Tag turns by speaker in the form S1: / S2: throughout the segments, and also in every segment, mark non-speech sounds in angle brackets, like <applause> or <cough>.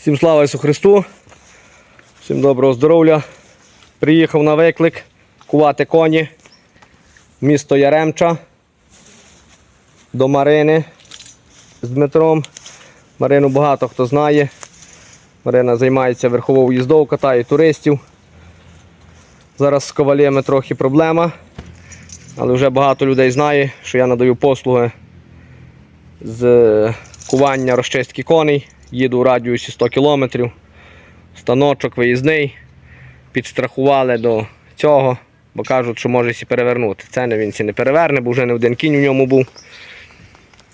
S1: Всім слава Ісу Христу. Всім доброго здоров'я. Приїхав на виклик кувати коні місто Яремча до Марини з Дмитром. Марину багато хто знає. Марина займається верховою їздою, катає туристів. Зараз з ковалями трохи проблема, але вже багато людей знає, що я надаю послуги з кування розчистки коней. Їду у радіусі 100 км. Станочок виїзний. Підстрахували до цього, бо кажуть, що може сі перевернути. Це не він сі не переверне, бо вже не один кінь у ньому був.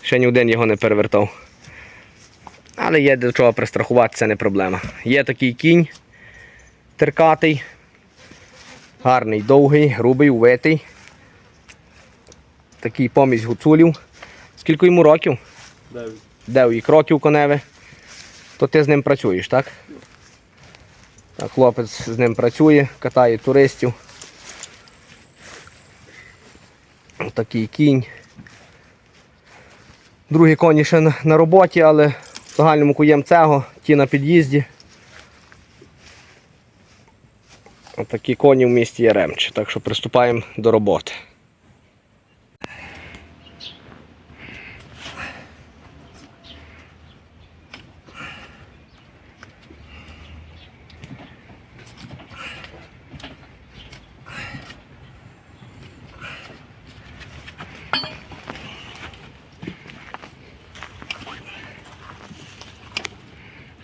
S1: Ще ні один його не перевертав. Але є до чого пристрахувати, це не проблема. Є такий кінь теркатий, гарний, довгий, грубий, увитий. Такий помість гуцулів. Скільки йому років?
S2: Дев'ять.
S1: Дев'ять років коневе. То ти з ним працюєш, так? Хлопець з ним працює, катає туристів. Такий кінь. Другі коні ще на, на роботі, але в загальному куєм цього, ті на під'їзді. Отакі коні в місті Яремче, так що приступаємо до роботи.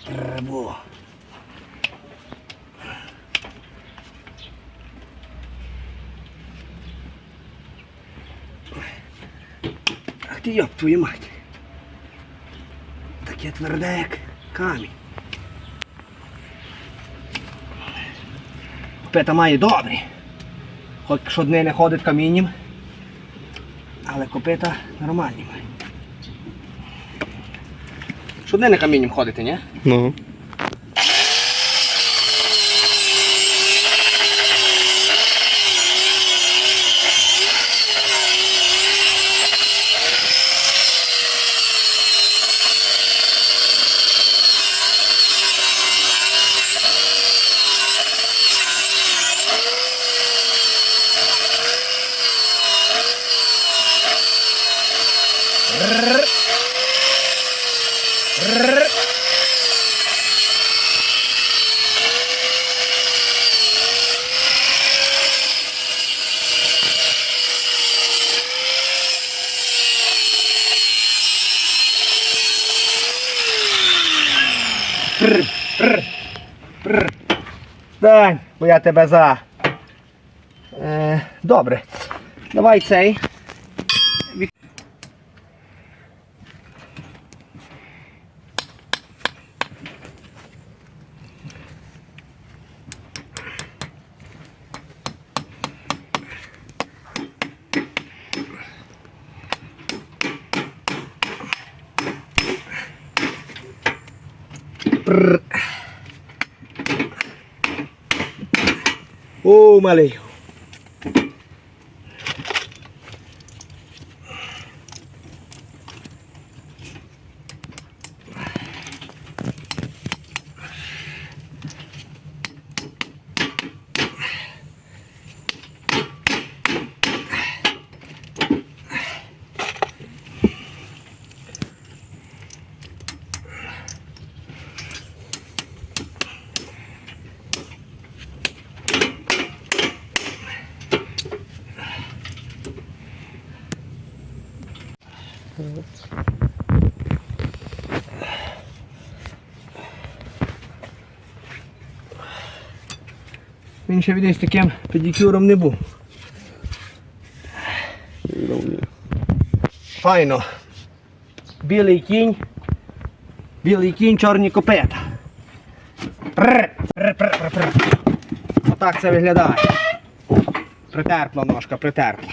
S1: Треба. Ах ти йоп твою мать. Таке тверде, як камінь. Копита має добрі. Хоч щодни не ходить камінням. Але копита нормальні має. Щодни не камінням ходити, ні?
S2: Ну.
S1: Дай, бо я тебе за. Е, добре. Давай цей. Ô, Malê, малий. Він ще відесь таким педикюром не був. Файно. Білий кінь. Білий кінь, чорні прр. Отак це виглядає. Притерпла ножка, притерпла.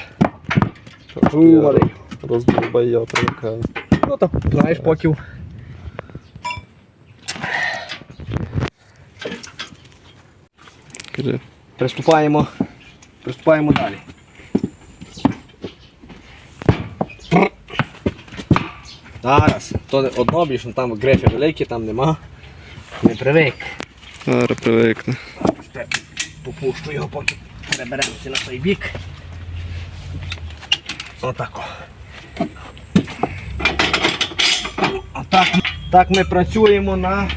S1: Малий.
S2: Роздолбай привикаю.
S1: Ну то, знаєш, поків.
S2: Кажи.
S1: Приступаємо. Приступаємо далі. Зараз. То одно більше, там грифи великі, там нема. Не привик.
S2: Зараз привикне.
S1: Попущу його, поки переберемося на той бік. Отако. Отак. Так ми працюємо на,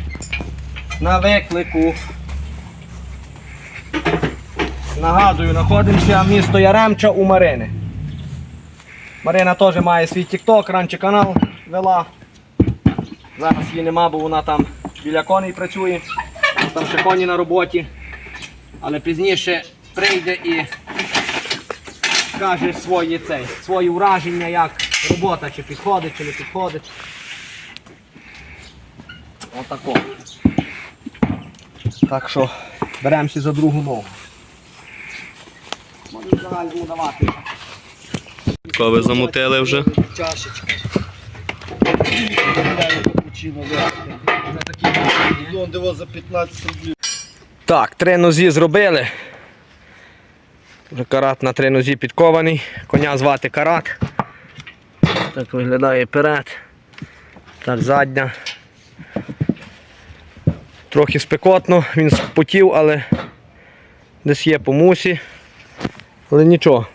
S1: на виклику. Нагадую, знаходимося місто Яремча у Марини. Марина теж має свій тік-ток, раніше канал вела. Зараз її нема, бо вона там біля коней працює. Там ще коні на роботі. Але пізніше прийде і скаже свої, цей, свої враження, як робота, чи підходить, чи не підходить. Отако. Так що беремося за другу ногу. Можна загальному давати.
S2: Ко ви замутили вже?
S1: Чашечка.
S2: Ну, за 15 рублів.
S1: Так, три нозі зробили. Вже карат на три нозі підкований. Коня звати карат. Так виглядає перед. Так, задня. Трохи спекотно, він спотів, але десь є по мусі. Але нічого.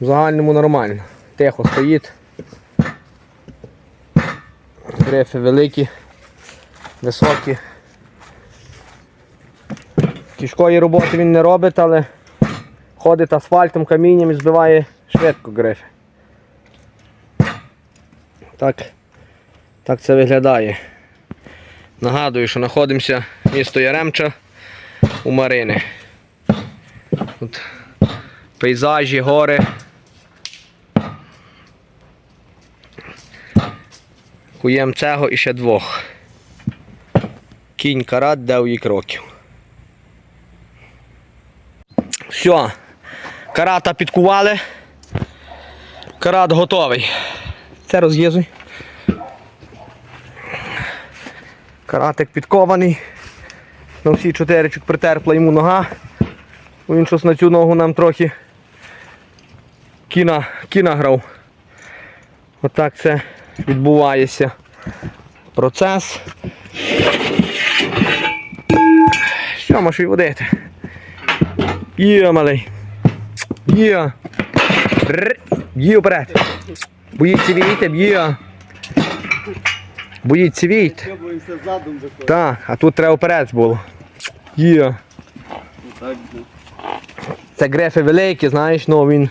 S1: В загальному нормально. Тихо стоїть. Грифи великі, високі. Тяжкої роботи він не робить, але ходить асфальтом, камінням і збиває швидко грифи. Так, так це виглядає. Нагадую, що знаходимося місто Яремча у Марини. Тут пейзажі, гори. Куєм цього і ще двох. Кінь карат, дав їй кроків. Все. Карата підкували. Карат готовий. Це роз'їзуй. Каратик підкований. На всі чотири чуть притерпла йому нога. Він щось на цю ногу нам трохи кіна, кіна грав. Отак це відбувається процес. Що можеш відводити? Є, малий. Є. Р. Є вперед. Боїться війти, б'є. Боїться війти. Так, а тут треба вперед було. Є.
S2: Так,
S1: Це грефи великі, знаєш, ну він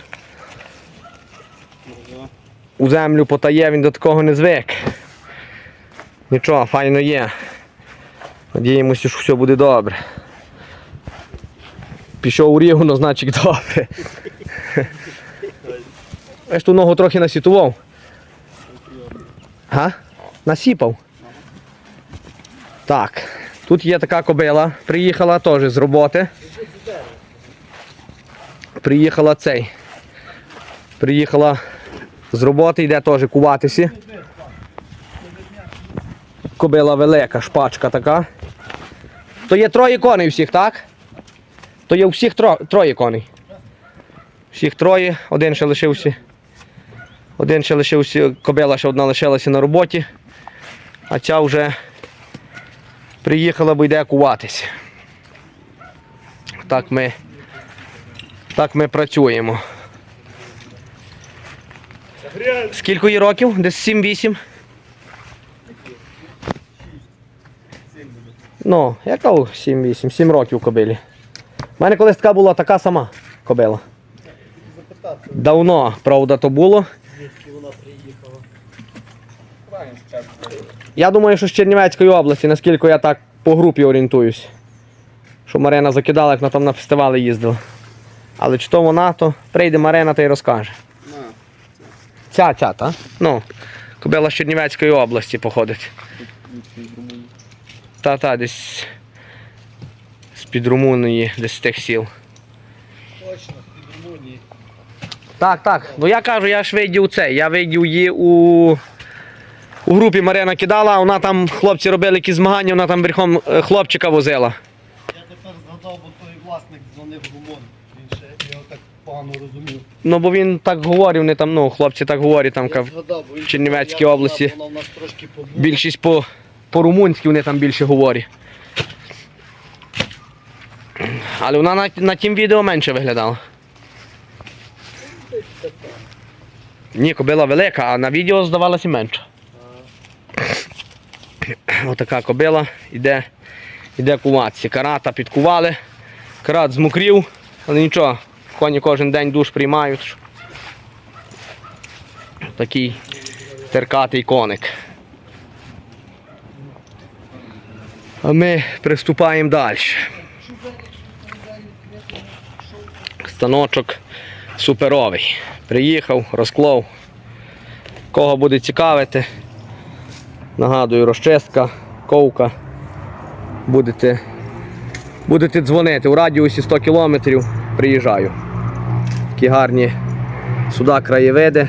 S1: у землю потає, він до такого не звик. Нічого, файно є. Надіємося, що все буде добре. Пішов у рівно, значить добре. <laughs> Я ж ту ногу трохи насітував. Га? Насіпав. Так, тут є така кобила, приїхала теж з роботи. Приїхала цей. Приїхала з роботи, йде теж куватися. Кобила велика, шпачка така. То є троє коней всіх, так? То є у всіх тро... троє коней. Всіх троє, один ще лишився. Один ще лишився, кобила ще одна лишилася на роботі, а ця вже приїхала, бо йде куватися. Так ми, так ми працюємо. Скільки їй років? Десь 7-8? Ну, яка 7-8? 7 років кобилі. У мене колись така була така сама кобила. Давно, правда, то було. Я думаю, що з Чернівецької області, наскільки я так по групі орієнтуюсь. Що Марина закидала, як вона там на фестивалі їздила. Але чи то вона, то прийде Марина та й розкаже. Ця, ця, та? Ну, кобила з Чернівецької області походить. Та, та, десь з-під Румунії, десь з тих сіл.
S2: Точно, з-під Румунії.
S1: Так, так. Ну я кажу, я ж видів це. Я видів її у, у групі Марина кидала, вона там, хлопці робили якісь змагання, вона там верхом е, хлопчика возила.
S2: Я тепер згадав, бо той власник дзвонив в Румун. Він ще його так погано розумів.
S1: Ну бо він так говорив, не там, ну, хлопці так говорять, там
S2: Я
S1: кав.
S2: згадав, бо він
S1: Чернівецькій
S2: сказав,
S1: області.
S2: Вона в нас трошки побула.
S1: Більшість по по-румунськи вони там більше говорять. Але вона на, на тім відео менше виглядала. Ні, кобила велика, а на відео здавалося менше. Отака кобила іде, іде куватися. Карата підкували, карат змокрів, але нічого, коні кожен день душ приймають. Такий теркатий коник. А ми приступаємо далі. Станочок суперовий. Приїхав, розклав. Кого буде цікавити, нагадую, розчистка, ковка. Будете, будете дзвонити у радіусі 100 кілометрів, приїжджаю. Такі гарні сюди краєвиди,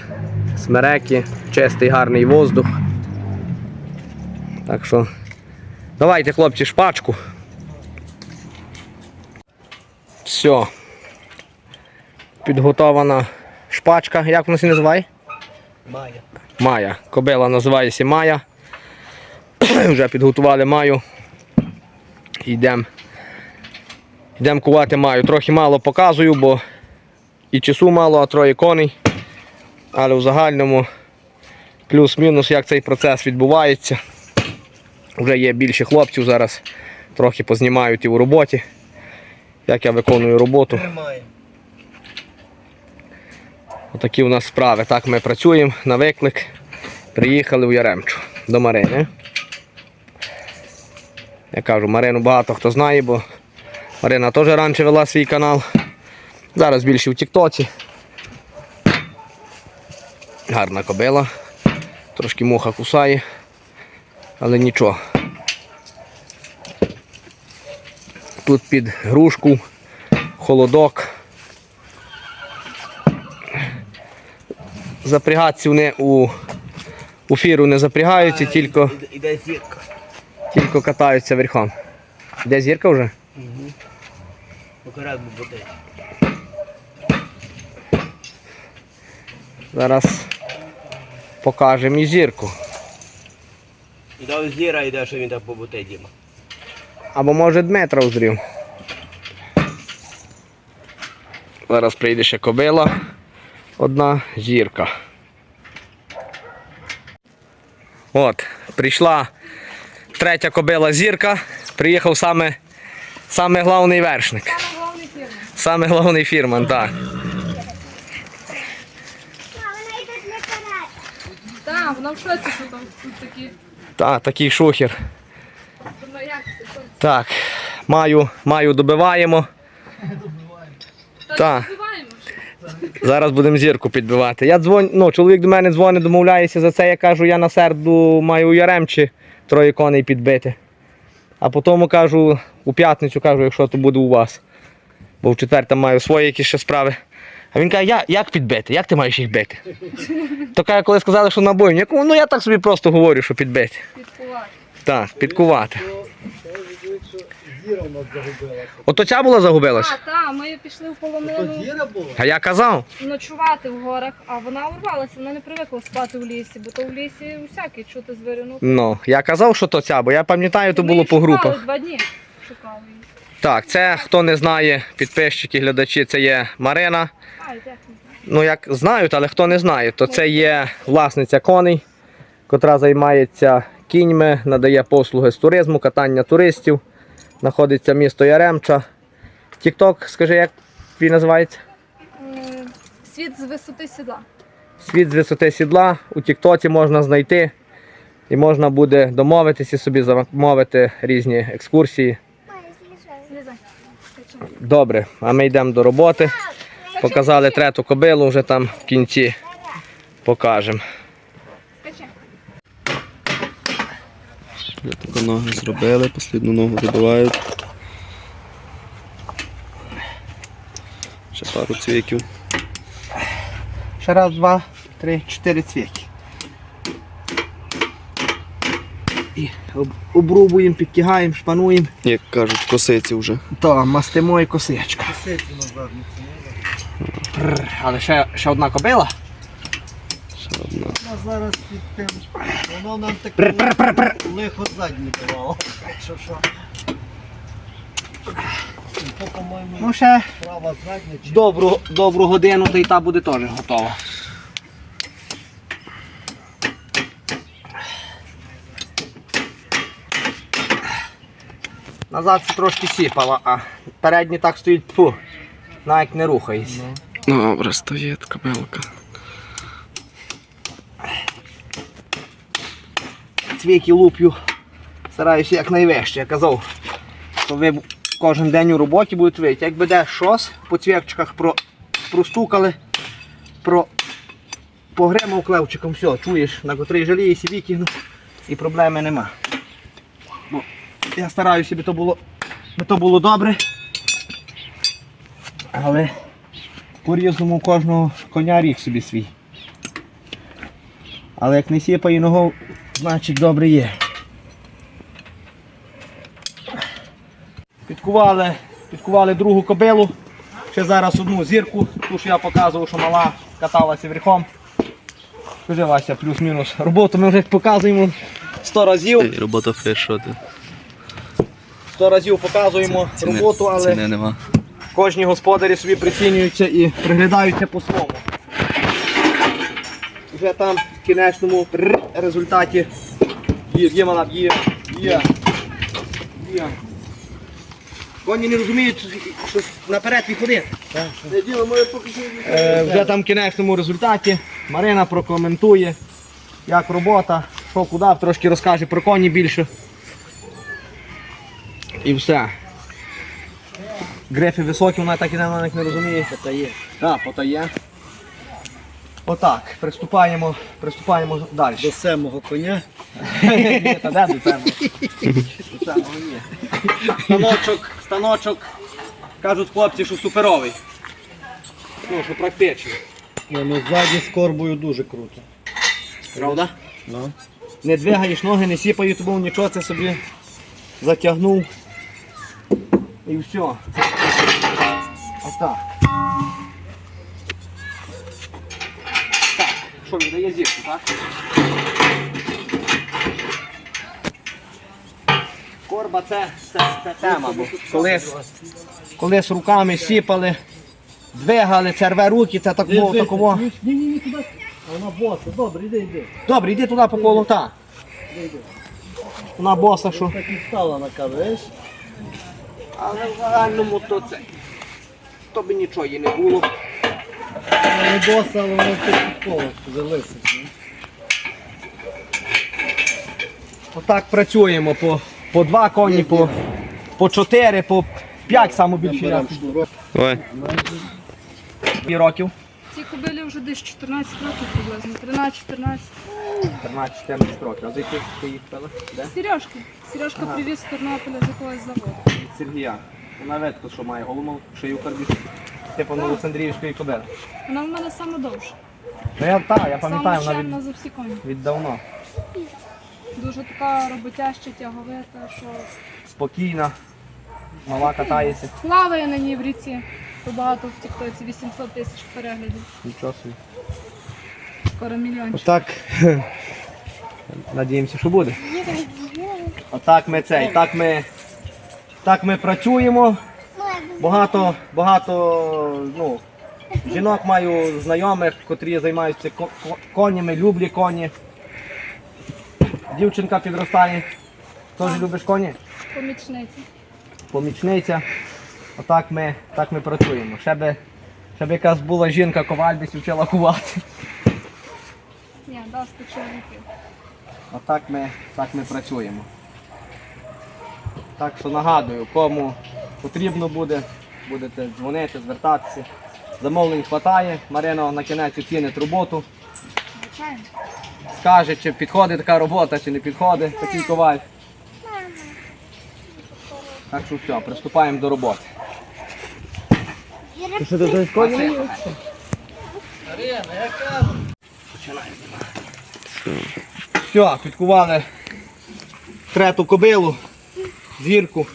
S1: смереки, чистий гарний воздух. Так що давайте, хлопці, шпачку. Все. Підготована шпачка. Як вона се називає?
S2: Має.
S1: Майя. Кобила називається Майя. <clears throat> Вже підготували маю. Йдемо. Йдемо кувати маю. Трохи мало показую, бо і часу мало, а троє коней. Але в загальному плюс-мінус, як цей процес відбувається. Вже є більше хлопців зараз. Трохи познімають і в роботі. Як я виконую роботу. Отакі у нас справи. Так ми працюємо на виклик. Приїхали в Яремчу до Марини. Я кажу, Марину багато хто знає, бо Марина теж раніше вела свій канал. Зараз більше в Тіктоці. Гарна кобила. Трошки муха кусає, але нічого. Тут під грушку, холодок. запрягатися вони у, у фіру не запрягаються, тільки,
S2: Іде зірка.
S1: Тільки катаються верхом. Де зірка вже?
S2: Окремо буде.
S1: Зараз покажемо і зірку.
S3: Іде зіра, йде, що він так побуте, Діма.
S1: Або може Дмитра узрів. Зараз прийде ще кобила. Одна зірка. От, прийшла третя кобила зірка. Приїхав саме, саме головний вершник. Саме головний фірман, так.
S4: Так, вона в шоці, що там тут такі.
S1: Так, такий шухер.
S4: Ну?
S1: Так, маю, маю добиваємо. Так. Зараз будемо зірку підбивати. Я дзвоню, ну, чоловік до мене дзвонить, домовляється за це. Я кажу, я на середу маю у Яремчі троє коней підбити. А потім кажу, у п'ятницю кажу, якщо то буде у вас. Бо в четвер там маю свої якісь ще справи. А він каже, я, як підбити? Як ти маєш їх бити? <laughs> То каже, коли сказали, що на бойню. Ну я так собі просто говорю, що підбити.
S4: Підкувати.
S1: Так, підкувати.
S2: Зіра у нас загубилася.
S1: Ото ця була загубилась?
S4: А, так, ми пішли в
S2: То
S4: полонину
S2: зіра була?
S1: А я казав.
S4: ночувати в горах, а вона урвалася, вона не привикла спати в лісі, бо то в лісі усяке чути звірину.
S1: Ну, я казав, що то ця, бо я пам'ятаю, то
S4: Ми
S1: було
S4: її
S1: по
S4: шукали
S1: групах.
S4: Два дні шукали її.
S1: Так, це хто не знає, підписчики, глядачі, це є Марина.
S4: А, і як не знаю.
S1: Ну як знають, але хто не знає, то це є власниця коней, котра займається кіньми, надає послуги з туризму, катання туристів. Знаходиться місто Яремча. Тікток, скажи, як він називається?
S4: Світ з висоти сідла.
S1: Світ з висоти сідла. У Тіктоці можна знайти і можна буде домовитися і собі замовити різні екскурсії. Добре, а ми йдемо до роботи. Показали трету кобилу, вже там в кінці покажемо.
S5: Вже таку ногу зробили, послідну ногу добивають. Ще пару цвіків.
S2: Ще раз, два, три, чотири цвіки.
S1: І обрубуємо, підтягаємо, шпануємо.
S5: Як кажуть, косиці вже.
S1: То мастимо і косичка.
S2: Ситі назад.
S1: Але ще, ще одна кобила.
S5: Одна.
S2: А зараз під тим. Воно нам таке лихо заднє давало. Що що? То, по-моєму,
S1: Ну ще
S2: права задня чи
S1: добру, добру годину, то і та буде теж готова. Назад це трошки сіпала, а передні так стоїть фу, навіть не рухається.
S5: Добре, стоїть кобилка.
S1: Цвіки луплю, стараюся якнайвище. Я казав, що ви кожен день у роботі будете вийти. Як буде щось, по цвікчиках про, простукали, про, погримав клевчиком, все, чуєш, на котрий жалієшся, викинув і проблеми нема. Бо я стараюся, би то було, би то було добре. Але по-різному кожного коня ріг собі свій. Але як не сіпає ногу, значить добре є. Підкували, підкували другу кобилу. Ще зараз одну зірку, ту що я показував, що мала каталася верхом. Скажи, Вася, плюс-мінус. Роботу ми вже показуємо 100 разів.
S5: Робота феш,
S1: 100 разів показуємо роботу, але
S5: ціни нема.
S1: кожні господарі собі прицінюються і приглядаються по-своєму. Вже там в кінечному результаті є, є мала, є, є, є. Коні не розуміють, що наперед виходити.
S2: Не діло моє поки що.
S1: Е, вже там в кінечному результаті Марина прокоментує, як робота, що куди, трошки розкаже про коні більше. І все. Грифи високі, вона так і на них не розуміє.
S2: Потає.
S1: Так, потає. Отак, приступаємо, приступаємо далі.
S2: До семого коня.
S1: Ні, та де до тебе? До тебе, ні. Станочок, станочок, кажуть хлопці, що суперовий. Ну, що практичний.
S2: Ні, ну ззаді з корбою дуже круто.
S1: Правда?
S2: Ну.
S1: Не двигаєш ноги, не сіпають, тому нічого це собі затягнув. І все. Отак. Що він дає зірку, так? Корба це, це, це тема. Бо колись, колись руками сіпали, двигали, це рве руки, це так було такого.
S2: Ні, ні, ні, куди? Вона боса. Добре, йди, йди.
S1: Добре, йди туди по колу, так. На боса, що.
S2: Так і стала на каву, видиш?
S1: Але в загальному то це. То би нічого їй не було.
S2: Не боса, але вона підкова, вже лисить.
S1: Отак працюємо по, по два коні, по, по чотири, по п'ять саме більше.
S5: Давай.
S1: Років?
S4: Ці кобилі вже десь 14 років приблизно, 13-14.
S1: 13-14 років. А за яких ти їх пила? Де?
S4: Сережки. Сережка привіз з Тернополя з якогось заводу.
S1: Від Сергія. Вона видко, що має голову, шию карбішу. Типу на Олександріївської кобили.
S4: Вона в мене саме довша.
S1: Ну я так, я пам'ятаю, вона від,
S4: за всі коні.
S1: від давно.
S4: Дуже така роботяща, тяговита, що
S1: Спокійна, мала катається.
S4: плаває на ній в ріці. То багато в тіктоці 800 тисяч переглядів.
S1: Нічого собі.
S4: Скоро мільйончик.
S1: Отак. <laughs> Надіємося, що буде. Отак ми цей, так ми, так ми працюємо. Багато, багато ну, жінок маю знайомих, котрі займаються ко- ко- конями, люблять коні. Дівчинка підростає. Теж любиш коні?
S4: Помічниця.
S1: Помічниця. Отак ми, так ми працюємо. Ще би, ще би якась була жінка коваль десь вчила кувати.
S4: Ні, дасть чоловіків.
S1: Отак ми, так ми працюємо. Так що нагадую, кому потрібно буде, будете дзвонити, звертатися. Замовлень вистачає. Марина на кінець оцінить роботу,
S4: Звичайно.
S1: скаже, чи підходить така робота, чи не підходить такий коваль. Так що все, приступаємо до роботи.
S2: Що ти даєш коні?
S1: Все, підкували трету кобилу, зірку.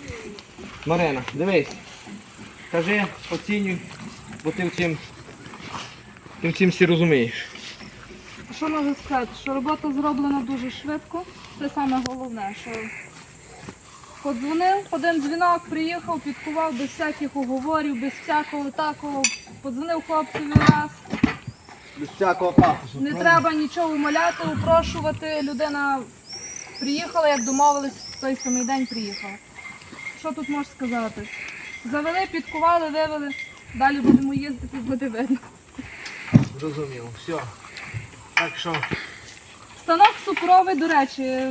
S1: Марина, дивись. Кажи, оцінюй, бо ти в цім, ти в цім всі розумієш.
S4: що можу сказати? Що робота зроблена дуже швидко. Це саме головне, що подзвонив, один дзвінок, приїхав, підкував без всяких уговорів, без всякого такого. Подзвонив хлопцеві раз.
S2: Без всякого пафосу.
S4: Не треба нічого умоляти, упрошувати. Людина приїхала, як домовились, в той самий день приїхала. Що тут можеш сказати? Завели, підкували, вивели. Далі будемо їздити, буде видно.
S1: Зрозуміло, все. Так що
S4: Станок цукровий, до речі,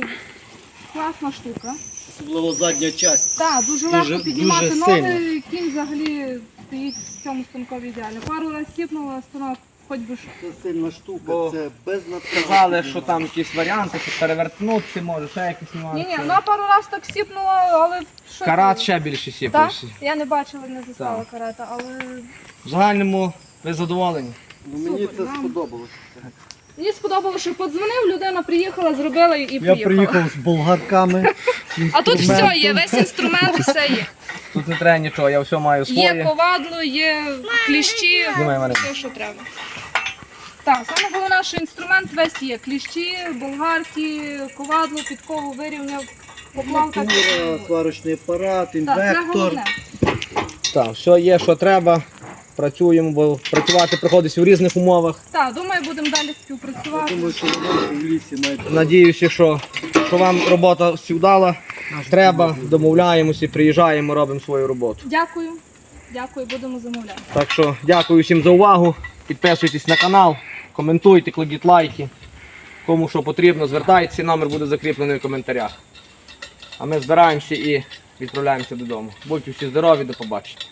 S4: класна штука.
S2: Особливо задня часть.
S4: Так, дуже
S2: Дуже-
S4: легко піднімати
S2: дуже
S4: ноги,
S2: сильно.
S4: кінь взагалі стоїть в цьому станкові ідеально. Пару разів сіпнула станок, хоч би що.
S2: Це сильна штука,
S1: Бо
S2: це без надказу.
S1: сказали, що там якісь варіанти, що перевертнутися може, ще якісь
S4: Ні,
S1: нюанси.
S4: ні, вона пару разів так сіпнула, але що
S1: Карат
S4: ти?
S1: ще більше
S4: Так?
S1: сіпався.
S4: Я не бачила, не застала
S1: Так.
S4: карата, але
S1: В загальному ви задоволені.
S2: Ну, мені
S4: Супер,
S2: це
S4: нам.
S2: сподобалося.
S4: мені сподобалося, що подзвонив, людина приїхала, зробила і
S2: Я
S4: приїхала.
S2: приїхав з болгарками. <laughs>
S4: А тут все є, весь інструмент, все є.
S1: Тут не треба нічого, я все маю
S4: Є
S1: своє.
S4: ковадло, є кліщі,
S1: мене.
S4: все, що треба. Так, саме головне, що інструмент весь є. Кліщі, болгарки, ковадло, підкову вирівняв, поклав так.
S2: Сварочний апарат,
S4: Так, це
S2: інвектор.
S4: головне.
S1: Так, все є, що треба. Працюємо, бо працювати приходиться в різних умовах.
S4: Так, думаю, будемо далі
S2: Я
S4: співпрацювати.
S2: думаю, що воно в лісі навіть.
S1: Надіюся, що, що вам робота всі вдала. Треба, домовляємося, приїжджаємо, робимо свою роботу.
S4: Дякую. Дякую, будемо замовляти.
S1: Так що дякую всім за увагу. Підписуйтесь на канал, коментуйте, кладіть лайки. Кому що потрібно, звертайтеся, номер буде закріплений в коментарях. А ми збираємося і відправляємося додому. Будьте всі здорові, до побачення.